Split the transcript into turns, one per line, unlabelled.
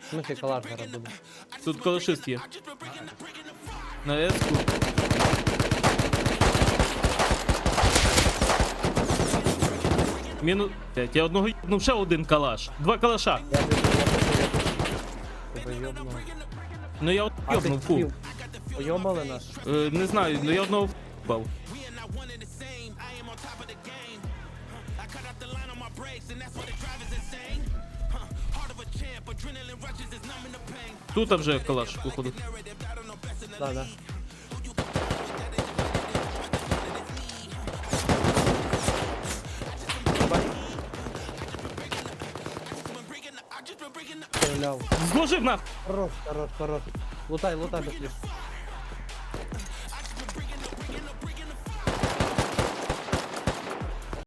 В смысле калаш зараз буде?
Тут колошист є. На еску. Мінус. Блять, я одного ну ще один калаш. Два калаша.
Тебе.
Ну я от йобнув фу.
Пойобали нас?
Е, не знаю, ну я одного впав. Тут вже калаш, походу.
Да, да. Стріляв.
Зложив нах!
Хорош, хорош, хорош. Лутай, лутай быстрее.